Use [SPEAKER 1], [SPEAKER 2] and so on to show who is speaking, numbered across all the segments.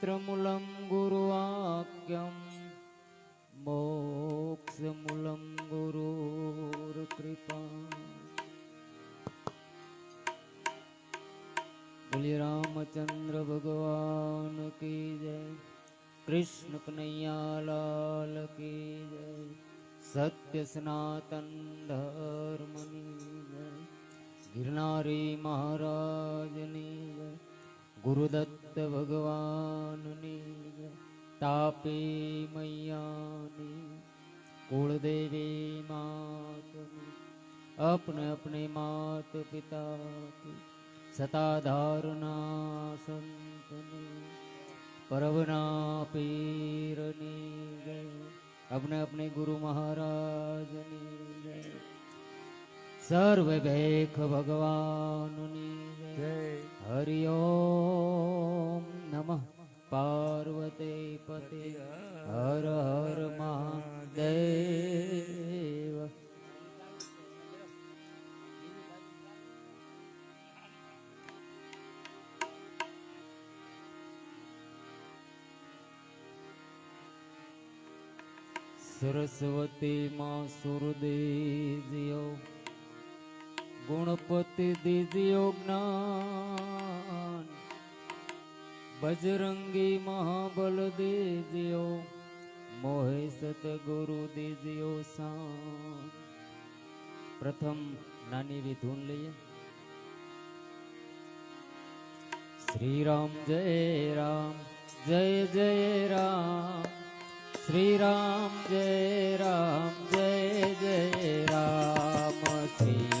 [SPEAKER 1] शास्त्रमूलं गुरुवाक्यं मोक्षमूलं गुरुर्कृपा बोलिए रामचंद्र भगवान की जय कृष्ण कन्हैया लाल की जय सत्य सनातन धर्मनी जय ગિરનારી મહારાજની જય ગુરુદત્ત ભક્ત ભગવાનની તાપે મૈયાની, કુળદેવી માતની, અપને અપને માત પિતા સતાધારના સંતની, પરવના પીરની જય અપને અપને ગુરુ મહારાજની જય સર્વ ભેખ ભગવાનની જય. હરિ ઓમ નમઃ. પાર્વતે પતે હર હર મહાદેવ. સરસ્વતી માં સુરદેજીઓ ગુણપતિ દીદીઓ જ્ઞાન. બજરંગી મહાબલ દીદીઓ મોહે સતગુરુ દીદીઓ પ્રથમ નાની એવી લઈએ. શ્રી રામ જય રામ, જય જય રામ. શ્રી રામ જય રામ, જય જય રામ. શ્રી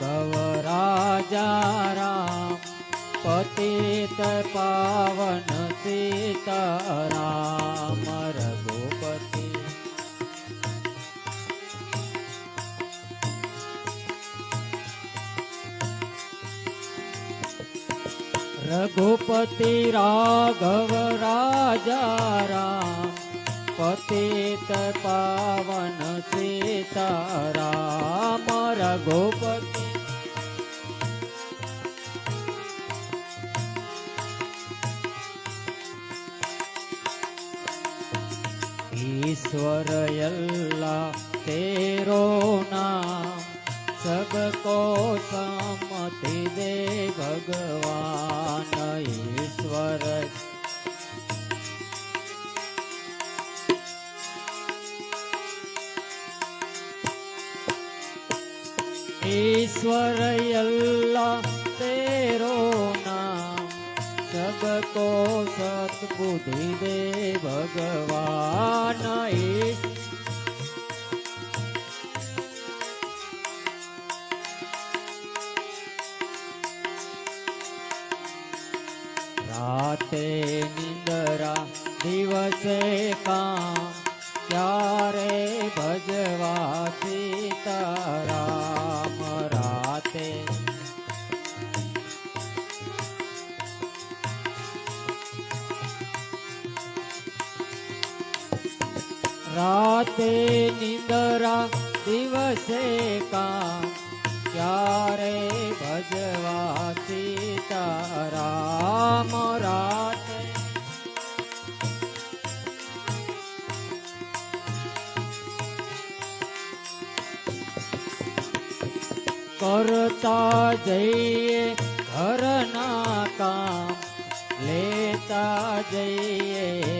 [SPEAKER 1] રાઘવ રાજા રામ પતિત પાવન સીતારામ રઘુપતિ રઘુપતિ રાઘવ રાજા રામ પતિત પાવન સીતારામ રઘુપતિ અલ્લા તેરો નામ, સબકો સમતિ દે ભગવાન ઈશ્વર. ઈશ્વર અલ્લા તેરો નામ, સબકો સતબુદ્ધિ દે ભગવાન રાતે નિંદરા દિવસે કામ. ક્યારે ભજવા સીતારામ રાતે? કરતા જઈએ ઘરના કામ. લેતા જઈએ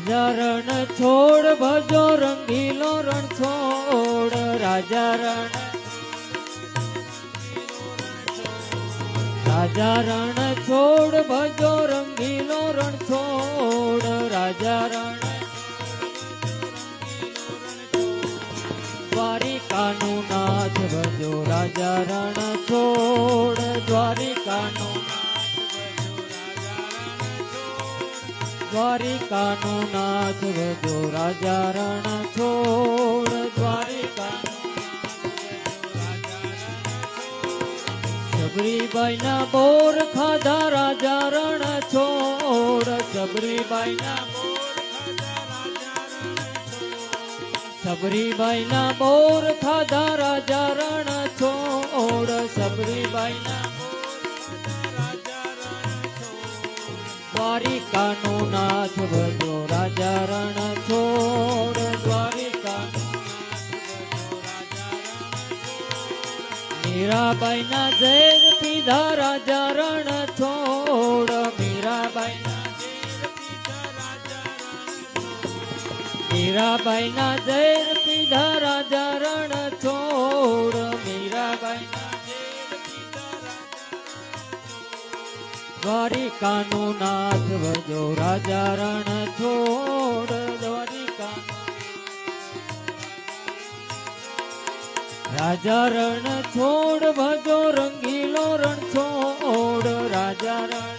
[SPEAKER 1] રાજા રણ છોડ, ભજો રંગીલો રણ છોડ રાજા રણ રાજા રણ છોડ, ભજો રંગીલો રણ છોડ રાજા રણ દ્વારિકાનું નાથ ભજો રાજા રણ છોડ, દ્વારિકાનું દ્વારિકાનું નાથ ભજો રાજા રણ છોડ દ્વારિકાનું સબરીબાઈના બોર ખાધા, રાજા રણ છોડ સબરીબાઈના સબરીબાઈના બોર ખાધા, રાજા દ્વારિકાનું નાથ રાજા રણ છોડ દ્વારિકાનું મીરાબાઈના ઝેર પીધા રાજા રણ છોડ મીરાબાઈના મીરાબાઈના ઝેર પીધા રાજા રણ છોડ મીરાબાઈના દ્વારિકાનું નાથ ભજો રાજા રણ છોડ દ્વારિકા રાજા રણ છોડ ભજો રંગીલો રણ છોડ રાજા રણ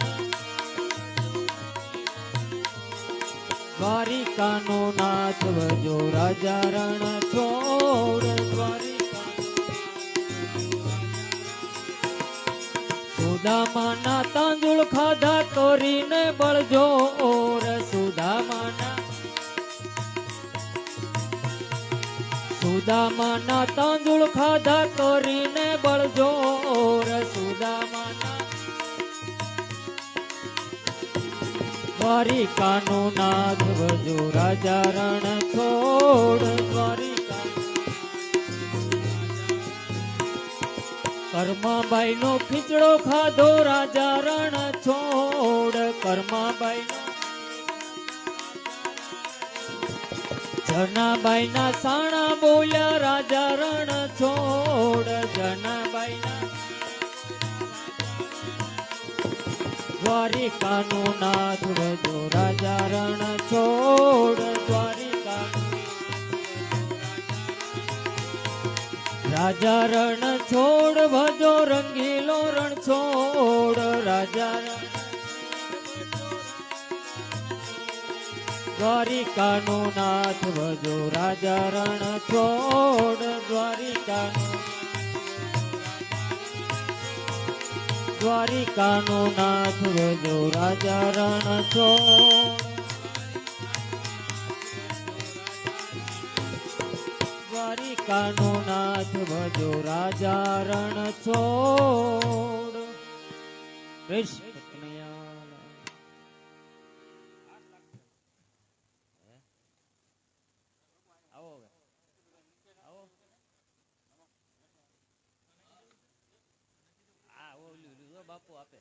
[SPEAKER 1] દ્વારિકાનો નાથ ભજો રાજા રણ છોડ દ્વારિકા સુદામાના તાંદુળ ખાધા કરીને બળજોર સુદામાના. સુદામાના તાંદુળ ખાધા તોરીને બળજો ઓર સુદામાના. દ્વારિકાનો નાથ ભજો રાજા રણ છોડ દ્વારિકા કર્માબાઈ નો ખીચડો ખાધો, રાજા રણ છોડ કર્માબાઈ જનાબાઈ ના સાણા બોલ્યા, રાજા રણ છોડ જનાબાઈ દ્વારિકાનું નાથ રાજા રણ છોડ દ્વારિકા રાજા રણ છોડ ભજો, રંગીલો રણ છોડ રાજા દ્વારિકાનું નાથ ભજો, રાજા રણ છોડ દ્વારિકાનું દ્વારિકાનું નાથ ભજો, રાજા રણ છોડ દ્વારિકાનો નાથ ભજો રાજા રણ છોડ.
[SPEAKER 2] બાપુ આપે.